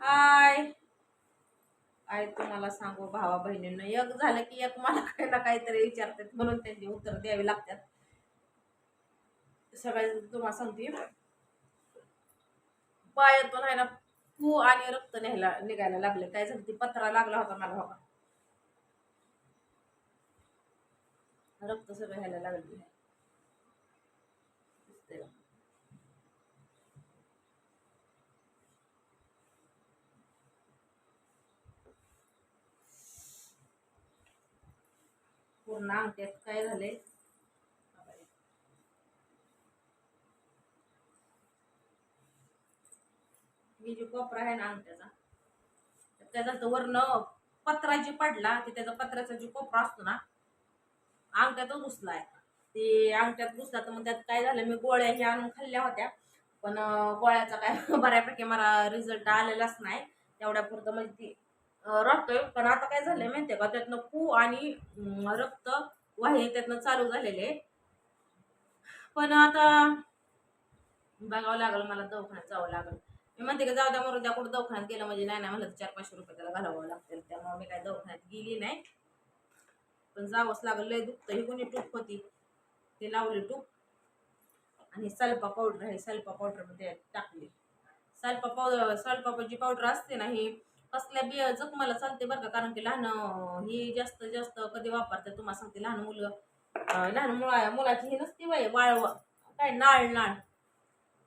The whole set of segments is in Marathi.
हाय. आय तुम्हाला सांगू भावा बहिणींना एक झालं की एक मला काही ना काहीतरी विचारतात म्हणून त्यांची उत्तर द्यावी लागतात. सगळ्या तुम्हाला सांगते. पायातून आहे ना पू आणि रक्त न्यायला निघायला लागले. काय झालं ती पत्रा लागला होता मला बघा रक्त सगळं ह्याला लागले. पूर्ण अंगठ्यात काय झाले मी जो कोपरा आहे ना अंगठ्याचा त्याचा तो वरनं पत्रा जी पडला ते त्याचा पत्र्याचा जो कोपरा असतो ना अंगठ्यातच आहे ते अंगठ्यात घुसला तर मग त्यात काय झालं मी गोळ्या हे आणून खाल्ल्या होत्या पण गोळ्याचा काय बऱ्यापैकी मला रिझल्ट आलेलाच नाही. तेवढ्यापुरतं म्हणजे राहतोय पण आता काय झालंय माहितीये का? त्यातनं पू आणि रक्त वाहिनी त्यातनं चालू झालेले. पण आता बघावं लागलं मला दवाखान्यात जावं लागलं. मी म्हणते का जाऊ त्यामुळे त्या कुठं दवाखान्यात गेलं म्हणजे नाही नाही म्हणलं चार पाचशे रुपये त्याला घालावं लागतील. त्यामुळे मी काय दवाखान्यात गेली नाही. पण जावंच लागलं. लय दुखतं ही कोणी टूप होती? ते लावली टूप. आणि सल्पा पावडर आहे. सल्पा पावडरमध्ये टाकली. सल्पा पावडर सल्पाची पावडर असते ना ही कसल्या बी जखमाला चालते बरं का कारण की लहान ही जास्त जास्त कधी वापरते तुम्हाला सांगते लहान मुलं लहान मुला मुलाची ही नसते बाई वाळव काय नाळ नाळ.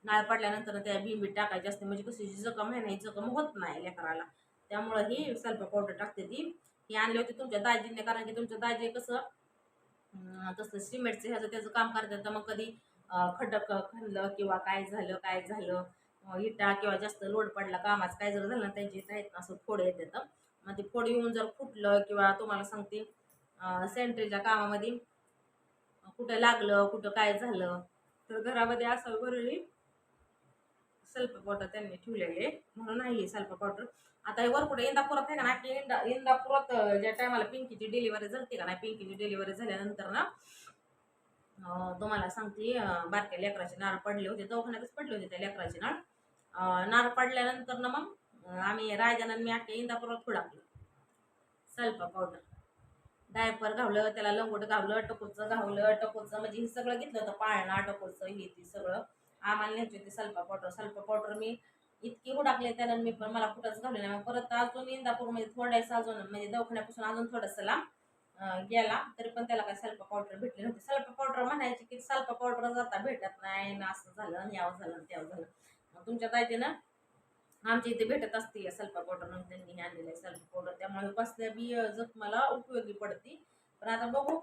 नाळ पडल्यानंतर त्या बिंबीत टाकायची असते म्हणजे कशी जखम आहे ना ही जखम होत नाही लेकराला. त्यामुळं ही सल्फा पावडर टाकते ती. ही आणली होती तुमच्या दाजीने कारण की तुमच्या दाजी कसं तसं सिमेंटचं ह्याचं त्याचं काम करतात तर मग कधी खडक खणलं किंवा काय झालं काय झालं इटा किंवा जास्त लोड पडला कामाचं काय जर झालं ना त्यांची आहेत ना असं फोड येतात मग ते फोड येऊन जर फुटलं किंवा तुम्हाला सांगते सेंट्रीच्या कामामध्ये कुठं लागलं कुठं काय झालं तर घरामध्ये असं भरली सल्प पावडर त्यांनी ठेवलेली म्हणून आहे सल्फर पावडर. आता हे वरपुढं इंदापुरात आहे का ना की इंदा इंदापुरात ज्या टायमाला पिंकीची डिलिव्हरी झाली का नाही पिंकीची डिलिव्हरी झाल्यानंतर ना तुम्हाला सांगते बारक्या लेकराचे नाळ पडले होते दवाखान्यातच पडले होते त्या लेकराचे नाळ नार पडल्यानंतर ना मग आम्ही राजानं मी आख्या इंदापुरात खुडाकलं सल्फा पावडर डायपर घावलं त्याला लंगोट घावलं टकोचं घावलं टकोचं म्हणजे हे सगळं घेतलं होतं पाळणा टकोचं हे ते सगळं. आम्हाला न्यायची होती सल्फा पावडर सल्फा पावडर मी इतकी हुडाकले त्यानं मी पण मला कुठंच घालले नाही. मग परत अजून इंदापूरमध्ये थोडासा अजून म्हणजे दवाखान्यापासून अजून थोडंसं लांब गेला तरी पण त्याला काय सल्फा पावडर भेटली नव्हती. सल्फा पावडर म्हणायची की सल्फा पावडर जाता भेटत नाही ना असं झालं आणि यावं झालं आणि त्यावं झालं. मग तुमच्या ना आमच्या इथे भेटत असते सल्फर पावडर म्हणून त्यांनी आणलेलं आहे सल्फर पावडर त्यामुळे बसल्या बी जखमाला उपयोगी पडते. पण आता बघू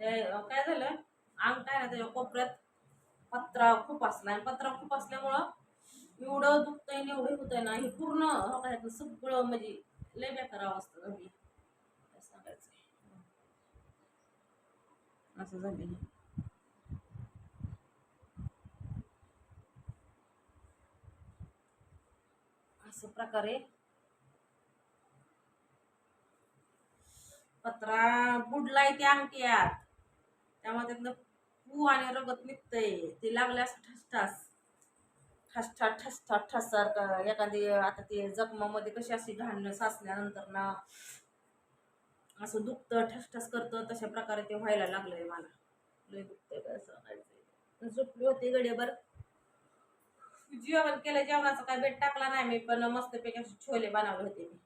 ते काय झालं? अंग काय ना त्याच्या कोपऱ्यात? पत्रा खूप असला आणि पत्रा खूप असल्यामुळं एवढं दुखतंय आणि एवढं होतंय ना हे पूर्ण काय सगळं म्हणजे लय बेकार अवस्था झाली. सांगायचं असं झालं हे. असं प्रकारे पत्रा बुडलाय त्या अंगठ्यात. त्यामुळे त्यातनं पू आणि रगत निघतंय. ते लागले असं ठसठास ठसठा ठसठा ठस एखादी आता ते जखमामध्ये कशी अशी घाण साचल्यानंतर ना असं दुखतं ठसठस करतं. तशा प्रकारे ते व्हायला लागलंय मला. लय दुखतंय काय सांगायचं. झोपली होती गडीभर जेवण केलं जेवणाचा काय बेट टाकला नाही मी पण मस्तपैकी असे छोले बनवले होते मी.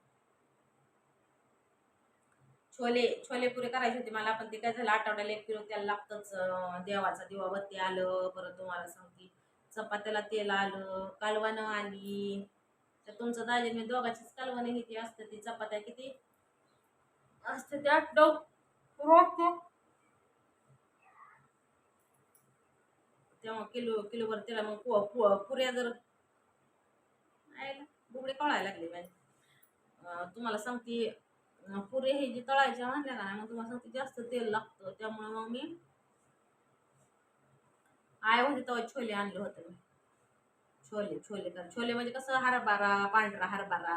छोले छोले पुरे करायचे होते मला पण ते काय झालं आठवड्याला एक किलो त्याला लागतंच देवाचा दिवाबत्ती आलं परत तुम्हाला सांगते चपात्याला तेल आलं कालवणं आली तर तुमचं दाजी मी दोघाचीच कालवणं किती असते ती चपात्या किती? असते ते डोक नऊ तेव्हा किलो किलोभर त्याला मग पु- पु- पुऱ्या जर आयला बुगडे कळायला लागले पाहिजे तुम्हाला सांगते पुरे हे जे तळायचे म्हणल्या का नाही मग तुम्हाला सांगते जास्त तेल लागतं. त्यामुळे मग मी आय होते तेव्हा छोले आणले होते मी. छोले छोले कर छोले म्हणजे कसं हरभरा पांढरा हरभरा.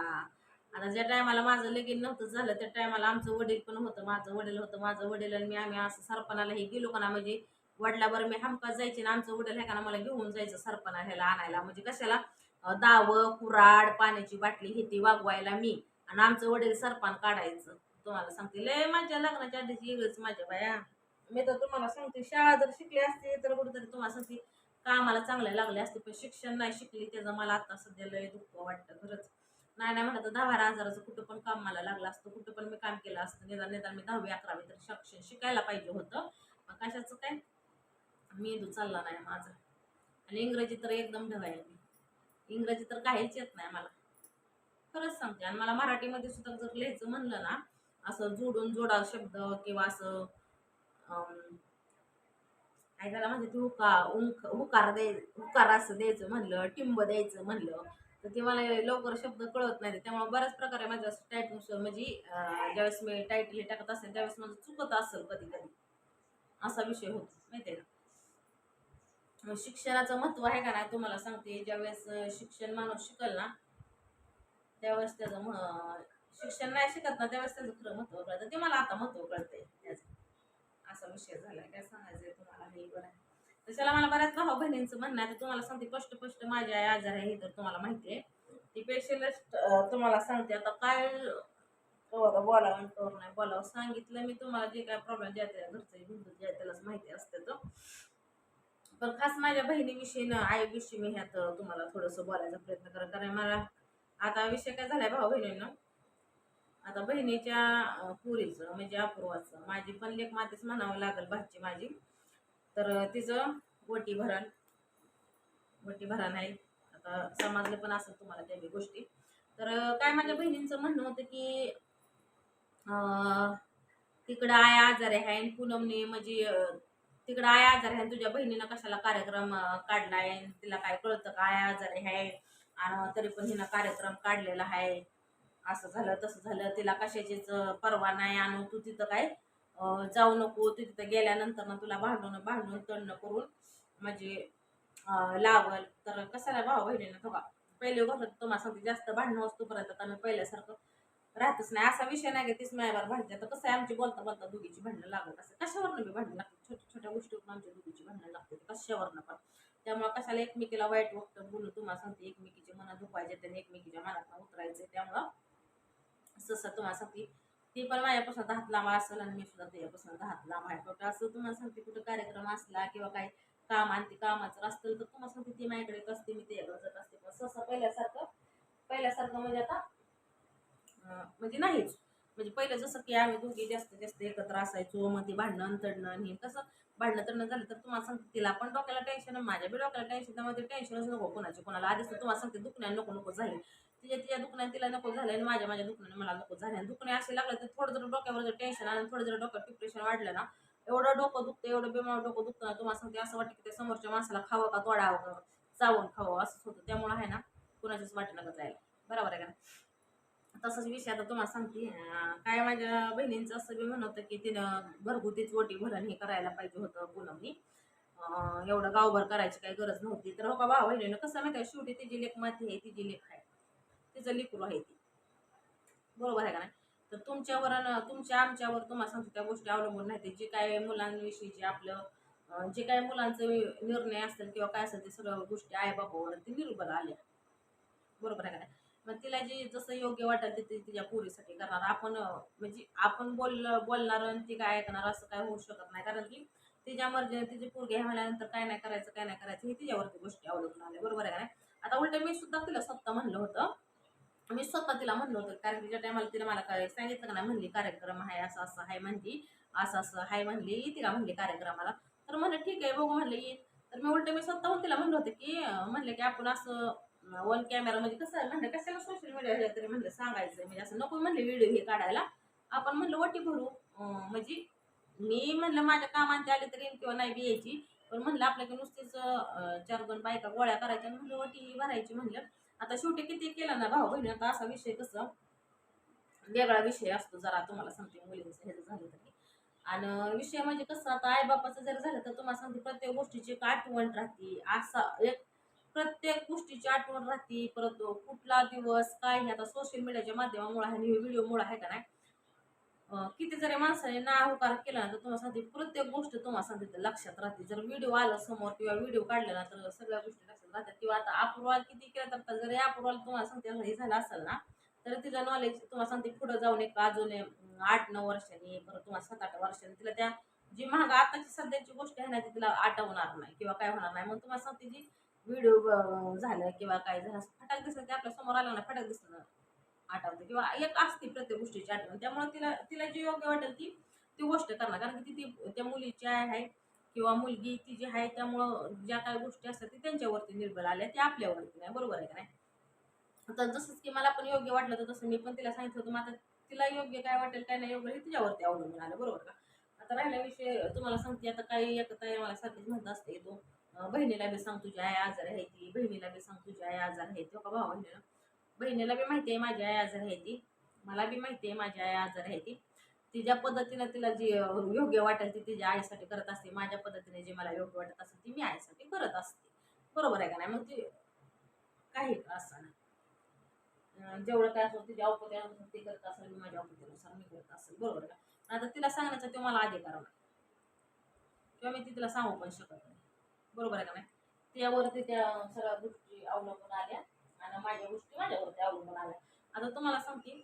आता ज्या टायमाला माझं लगीन नव्हतं झालं त्या टायमाला आमचं वडील पण होतं माझं वडील होतं माझं वडील आणि मी आम्ही असं सरपणाला हे गेलो का ना म्हणजे वडिलाबरोबर मी हमखास जायचे ना आमचं वडील हे का ना मला घेऊन जायचं सरपणा ह्याला आणायला. म्हणजे कशाला? दावं कुराड पाण्याची बाटली ही ती वागवायला मी आणि आमचं वडील सरपान काढायचं. तुम्हाला सांगते लय माझ्या लग्नाच्या आधीची वेगळीच माझ्या बाया. मी तर तुम्हाला सांगते शाळा जर शिकली असते तर कुठेतरी तुम्हाला सांगते कामाला चांगले लागले असते पण शिक्षण नाही शिकली त्याचं मला आता सध्या लय दुःख वाटतं खरंच. नाही नाही म्हणत तर दहा बारा हजाराचं कुठं पण काम मला लागलं असतं कुठं पण मी काम केलं असतं निदान निदान मी दहावी अकरावी तर शिक्षण शिकायला पाहिजे होतं. कशाचं काय? मेंदू चालला नाही माझा. आणि इंग्रजी तर एकदम ढगाय मी इंग्रजी तर काहीच येत नाही मला. खरंच सांगते. आणि मला मराठीमध्ये सुद्धा जर लिहायचं म्हणलं ना असं जोडून जोडा शब्द किंवा असं काय त्याला म्हणजे ते हुका उंक हुकार द्याय हुकार असं द्यायचं म्हणलं टिंब द्यायचं म्हणलं तर ते मला लवकर शब्द कळत नाही. त्यामुळे बऱ्याच प्रकारे माझं असं टायटिंग म्हणजे ज्यावेळेस मी टायटल टाकत असेल त्यावेळेस माझं चुकत असेल कधी कधी असा विषय होतो माहिती आहे का? शिक्षणाचं महत्त्व आहे का नाही तुम्हाला सांगते. ज्यावेळेस शिक्षण माणूस शिकल ना त्यावेळेस त्याचं मह शिक्षण नाही शिकत ना त्यावेळेस त्याचं खरं महत्त्व कळतं. ते मला आता महत्त्व कळतंय. त्याचं. असा विषय झाला काय सांगायचं तुम्हाला? हे बरं आहे. तशाला मला बऱ्याच भाऊ बहिणींचं म्हणणं आहे. तर तुम्हाला सांगते स्पष्ट स्पष्ट माझी आई आजार आहे हे तर तुम्हाला माहिती आहे. ती पेशलिस्ट तुम्हाला सांगते आता काय हो, बोलावं आणि नाही. बोलावं. सांगितलं मी तुम्हाला जे काय प्रॉब्लेम ज्या त्या घरचं बिंदू ज्या त्यालाच माहिती असते तर पण खास माझ्या बहिणीविषयी ना आईविषयी मी ह्यात तुम्हाला थोडंसं बोलायचा प्रयत्न करा कारण मला आता विषय काय झालाय भाऊ बहिणींना? आता बहिणीच्या पुरीचं म्हणजे अपूर्वाचं. माझी पण लेख मातीच म्हणावं लागेल भाची माझी. तर तिचं गोटी भरण. गोटी भरण आहे. आता समाजले पण असेल तुम्हाला त्या बी गोष्टी. तर काय माझ्या बहिणींचं म्हणणं होतं की तिकडं आय आजारी आहे आणि पूनमने म्हणजे तिकडं आय आजारी आहे आणि तुझ्या बहिणीनं कशाला कार्यक्रम काढलाय तिला काय कळतं का? आय आजारी आहे. आणि तरी पण हिनं कार्यक्रम काढलेला आहे. असं झालं तसं झालं. तिला कशाचीच परवा नाही आणू. तू तिथं काय जाऊ नको. तू तिथं गेल्यानंतर ना तुला भांडून भांडून तणं करून म्हणजे लावल. तर कशाला भाऊ बहिणीनं थोडा पहिले गोष्ट तुम्हाला सांगते जास्त भांडणं असतोपर्यंत आता मी पहिल्यासारखं राहतच नाही. असा विषय नाही का तीच मायावर भांडते तर कसं आहे आमची बोलता बोलता दोघीची भांडणं लागत असं कशावरनं मी भांडणं लागते छोट्या छोट्या गोष्टीवरून आमच्या दोघीची भांडणं लागते कशावरनं पण? त्यामुळे कशाला एकमेकीला वाईट वक्त बोलू तुम्हाला सांगते एकमेकीचे मनात दुखायचे त्याने एकमेकीच्या मनात उतरायचे. त्यामुळं जसं तुम्हाला सांगते. ती पण माझ्यापासून दहात लांब असेल आणि मी सुद्धा त्याच्यापासून दहात लांब आहे. फक्त असं तुम्हाला सांगते कुठं कार्यक्रम असला किंवा काही काम आणते कामाचं असतं तर तुम्हाला सांगते ती माझ्याकडे कसते असते मी ते जात असते. पण सहसा पहिल्यासारखं पहिल्यासारखं म्हणजे आता म्हणजे नाहीच. म्हणजे पहिलं जसं की आम्ही दोघी जास्तीत जास्त एकत्र असायचो मग ते भांडणं तडणं हे कसं भांडणं तडणं झालं तर तुम्हाला सांगते तिला पण डोक्याला टेन्शन माझ्या बी डोक्याला टेन्शन त्यामुळे ते टेन्शनच नको कोणाचे कोणाला. आधीच तर तुम्हाला सांगते दुखण्या नको नको झाले. तिच्या तिच्या दुखण्यात तिला नको झालं आणि माझ्या माझ्या दुखण्याने मला नको झाले. आणि दुखणे असे लागले तर थोडं जर डोक्यावर जर टेन्शन आणि थोडं जर डोक्यात डिप्रेशन वाढलं ना एवढं डोकं दुखतं एवढं बेमार डोकं दुखतं ना तुम्हाला सांगते असं वाटतं की त्या समोरच्या माणसाला खावं का तोडावं का चावून खावं असंच होतं. त्यामुळे आहे ना कुणाच्याच वाटेला जायला बरोबर आहे का तसाच विषय आता तुम्हाला सांगते. काय माझ्या बहिणींचं असं बी म्हणत होतं की तिनं घरगुतीच ओटी भरण हे करायला पाहिजे होतं पूनमनी. एवढं गावभर करायची काही गरज नव्हती. तर हो का भाऊ बहिणीनं कसं माहिती आहे शेवटी तिची लेख माती आहे तिची लेख आहे. तिचं लिखू आहे ती. बरोबर आहे का नाही? तर तुमच्यावर तुमच्या आमच्यावर तुम्हाला सांगतो त्या गोष्टी अवलंबून नाही जे काय मुलांविषयीचे आपलं जे काय मुलांचं निर्णय असतील किंवा काय असेल ते सगळ्या गोष्टी आई बाबावर ते निर्भर आल्या बरोबर आहे का नाही? मग तिला जे जसं योग्य वाटेल ते तिच्या पोरीसाठी करणार. आपण म्हणजे आपण बोल बोलणार आणि ती काय ऐकणार असं काय होऊ शकत नाही. कारण की तिच्या मर्जीने तिचे पोरगे आहे म्हणल्यानंतर काय नाही करायचं काय नाही करायचं हे तिच्यावरती गोष्टी अवलंबून आल्या. बरोबर आहे का नाही? आता उलट मी सुद्धा तिला स्वतः म्हणलं होतं. मी स्वतः तिला म्हणलं होतं कारण तिच्या टायमाला तिला मला काय सांगितलं का नाही म्हणली कार्यक्रम आहे असं असं आहे म्हणली असं असं आहे म्हणली तिला म्हणली कार्यक्रमाला. तर म्हणलं ठीक आहे बघू म्हणलं येईल. तर मी उलट मी स्वतःहून तिला म्हणलं होतं की म्हणलं की आपण असं वन कॅमेरा म्हणजे कसं म्हणलं कशाला सोशल मीडिया तरी म्हणलं सांगायचं म्हणजे असं नको म्हणलं व्हिडिओ हे काढायला. आपण म्हणलं वटी भरू. म्हणजे मी म्हणलं माझ्या कामात आले तरी किंवा नाही बी यायची. पण म्हणलं आपल्याकडे नुसतीच चार दोन बायका गोळ्या करायच्या म्हणलं वटी भरायची म्हणलं. आता शेवटी किती केलं ना भाऊ बहिणी आता असा विषय कसं वेगळा विषय असतो जरा तुम्हाला सांगते मुलींचं हे झालं तरी. आणि विषय म्हणजे कसं आता आईबापाचं जर झालं तर तुम्हाला सांगते प्रत्येक गोष्टीची एक आठवण राहते. असा एक प्रत्येक गोष्टीची आठवण राहते. परत कुठला दिवस काय नाही. आता सोशल मीडियाच्या माध्यमामुळे आणि व्हिडिओमुळे आहे का नाही? किती जरी माणसाने ना होकार केला ना तर तुम्हाला सांगते प्रत्येक गोष्ट तुम्हाला सांगते तर लक्षात राहते. जर व्हिडिओ आला समोर किंवा व्हिडिओ काढला ना तर सगळ्या गोष्टी लक्षात राहतात. किंवा आता अपूर्वाल किती केलं तर जरी अपूर्वाल तुम्हाला सांगते हे झालं असेल ना तर तिचं नॉलेज तुम्हाला सांगते पुढं जाऊन एक अजून आठ नऊ वर्षांनी परत तुम्हाला सात आठ वर्षांनी तिला त्या जी महाग आताची सध्याची गोष्ट आहे ना ती तिला आठवणार नाही किंवा काय होणार नाही. मग तुम्हाला सांगते जी व्हिडिओ झालं किंवा काय झालं फटाक दिसलं ते आपल्यासमोर आलं ना फटाक दिसलं आठवतं किंवा एक असते प्रत्येक गोष्टीची आठवण. त्यामुळे तिला तिला जी योग्य वाटेल ती ती गोष्ट करणार. कारण की ती त्या मुलीची आई आहे किंवा मुलगी ती जी आहे त्यामुळं ज्या काही गोष्टी असतात ती त्यांच्यावरती निर्भर आल्या त्या आपल्यावरती नाही. बरोबर आहे का नाही? तर जसंच की मला पण योग्य वाटलं तर तसं मी पण तिला सांगितलं होतं. मग आता तिला योग्य काय वाटेल काय नाही योग्य हे तिच्यावरती अवलंबून आलं. बरोबर का? आता राहिला विषय तुम्हाला सांगते. आता काही एकता मला सारखीच म्हणत असते तो बहिणीला बी सांग तुझी आई आजार आहे ती बहिणीला बी सांग तुझी आई आजार आहे तो हो का भावा बहिणीला बहिणीला बी माहिती आहे माझी आई आजार आहे ती. मला बी माहिती आहे माझी आई आजार आहे ती. ती ज्या पद्धतीनं तिला जी योग्य वाटेल ती तिच्या आईसाठी करत असते. माझ्या पद्धतीने जे मला योग्य वाटत असेल ती मी आईसाठी करत असते. बरोबर आहे का नाही? मग ती काही असं नाही. जेवढं काय असेल तिच्या औपत्यानुसार ती करत असेल मी माझ्या औपत्यानुसार मी करत असेल. बरोबर का? आता तिला सांगण्याचा तो मला अधिकार नाही किंवा मी ती तिला सांगू पण शकत नाही. बरोबर आहे का नाही? त्यावरती त्या सगळ्या गोष्टी अवलंबून आल्या आणि माझ्या गोष्टी माझ्यावरती अवलंबून आल्या. आता तुम्हाला सांगते.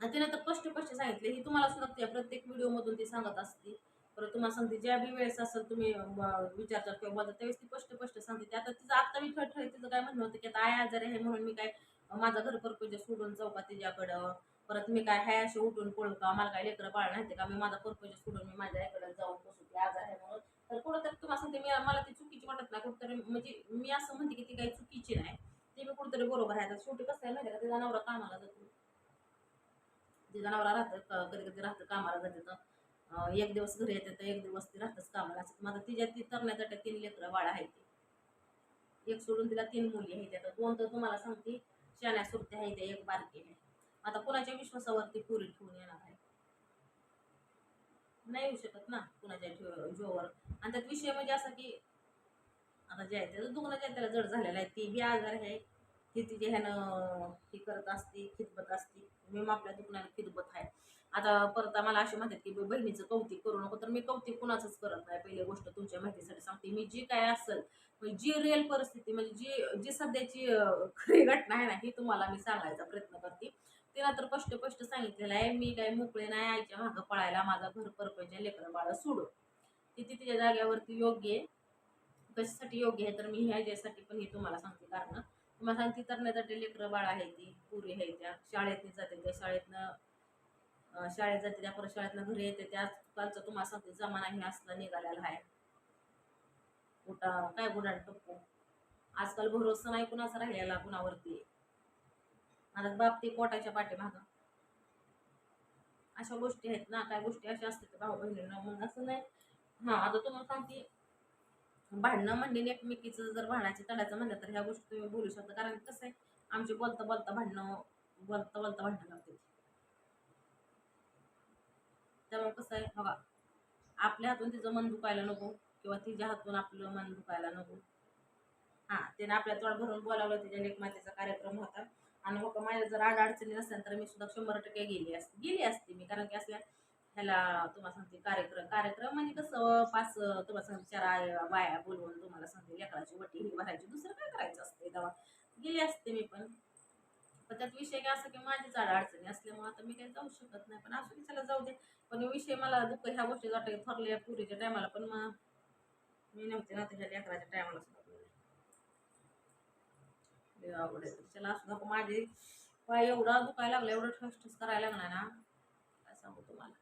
तिने तर स्पष्ट स्पष्ट सांगितले ही तुम्हाला सुद्धा त्या प्रत्येक व्हिडिओमधून ती सांगत असते. परत तुम्हाला सांगते ज्या बी वेळेस असेल तुम्ही विचारतात किंवा बोलतात त्यावेळेस ती स्पष्ट स्पष्ट सांगते. आता तिचं आत्ता मी ठळ तिचं काय म्हणणं होतं की आता आय आजार आहे म्हणून मी काय माझा माझं घर परपंच सोडून जाऊ का तिच्याकडं? परत मी काय हाय असे उठून पळू का? मला काय लेकरं पाळणार नाही का? मी माझा परपंच सोडून मी माझ्या आईकडे जाऊन बसू की आजार आहे म्हणून तर कुठंतरी तुम्हाला सांगते मी मला ती चुकीची वाटत नाही. कुठंतरी म्हणजे मी असं म्हणते की ती काही चुकीची नाही. ते मी कुठंतरी बरोबर आहे. शेवटी कसं आहे माहिती का? तिचा नवरा कामाला जातो. ते नवरा राहतं कधी कधी राहतं कामाला जाते तर एक दिवस घरी येते तर एक दिवस ती राहतच कामाला. असं माझं तिच्या ती तरण्यासाठी तीन लेकरं बाळ आहे ती. एक सोडून तिला तीन मुली आहेत. आता दोन तर तुम्हाला सांगते शाण्या सुरत्या आहे त्या एक बारकी आहे. आता कोणाच्या विश्वासावरती पुरी ठेवून येणार आहे? नाही येऊ शकत ना कुणाच्या जीवावर. आणि त्यात विषय म्हणजे असा की आता जे आहे त्याचं दुखणं जे त्याला जड झालेलं आहे. ती बी आजार आहे. ती तिच्या ह्यानं ही करत असते खितबत असते. मी आपल्या दुखण्याला खितबत आहे. आता परत मला असे म्हणतात की बहिणीचं कौतिक करू नको. तर मी कौतिक कुणाचंच करत नाही. पहिली गोष्ट तुमच्या माहितीसाठी सांगते. मी जी काय असेल म्हणजे जी रिअल परिस्थिती म्हणजे जी जी सध्याची खरी घटना आहे ना ही तुम्हाला मी सांगायचा प्रयत्न करते. तिला तर स्पष्ट स्पष्ट सांगितलेलं आहे मी काय मोकळे नाही आईच्या मागं पळायला माझा घर परपंच लेकरं बाळा सोडून. ती तिच्या जाग्यावरती योग्य आहे कशासाठी योग्य आहे तर मी ह्याच्यासाठी पण हे तुम्हाला सांगते. कारण तुम्हाला सांगते तरण्यासाठी लेकरं बाळ आहे ती पुरी आहे त्या शाळेतनी जाते त्या शाळेतनं शाळेत जाते त्या परत शाळेतनं घरी येते त्या कालचं तुम्हाला सांगते जमाना हे असला निघालेला आहे. कुठं काय गुन्हा टप्पू आजकाल भरोसा नाही कुणाचा राहिलेला कुणावरती. माझा बाप ते पोटाच्या पाठीमागं. अशा गोष्टी आहेत ना काय गोष्टी अशा असतात भाऊ बहिणींना म्हणून असं नाही. हां आता तुम्हाला सांगते. भांडणं म्हणजे एकमेकीचं जर भांडायचं तडायचं म्हणलं तर ह्या गोष्टी तुम्ही बोलू शकता. कारण कसं आहे आमचे बोलता बोलता भांडणं बोलता बोलता भांडणं लागते त्यामुळे कसं आहे बघा आपल्या हातून तिचं मन दुखायला नको किंवा तिच्या हातून आपलं मन दुखायला नको. हां त्याने आपल्या तोड भरून बोलावलं तिच्या लेखमातेचा कार्यक्रम होता. आणि मग माझ्या जर आड अडचणी नसेल तर मी सुद्धा शंभर टक्के गेली असते गेली असते मी. कारण की असल्या ह्याला तुम्हाला सांगते कार्यक्रम कार्यक्रम म्हणजे कसं पाच तुम्हाला सांगते चार बाया बोलवून तुम्हाला सांगते लेकराची वटी भरायची दुसरं काय करायचं असते तेव्हा? गेली असते मी पण. पण त्यात विषय काय असं की माझीच आड अडचणी असल्यामुळे आता मी काही जाऊ शकत नाही. पण असं दे, जाऊ दे. पण विषय मला दुःख ह्या गोष्टी वाटत थरल्या पुरीच्या टायमाला पण मग मी नव्हते ना त्याच्या लेकराच्या टायमाला सुद्धा. लय आवड आहे. त्याला असू माझे. पाय एवढा दुखायला लागला एवढं ठस ठस करायला लागला ना. काय सांगू तुम्हाला.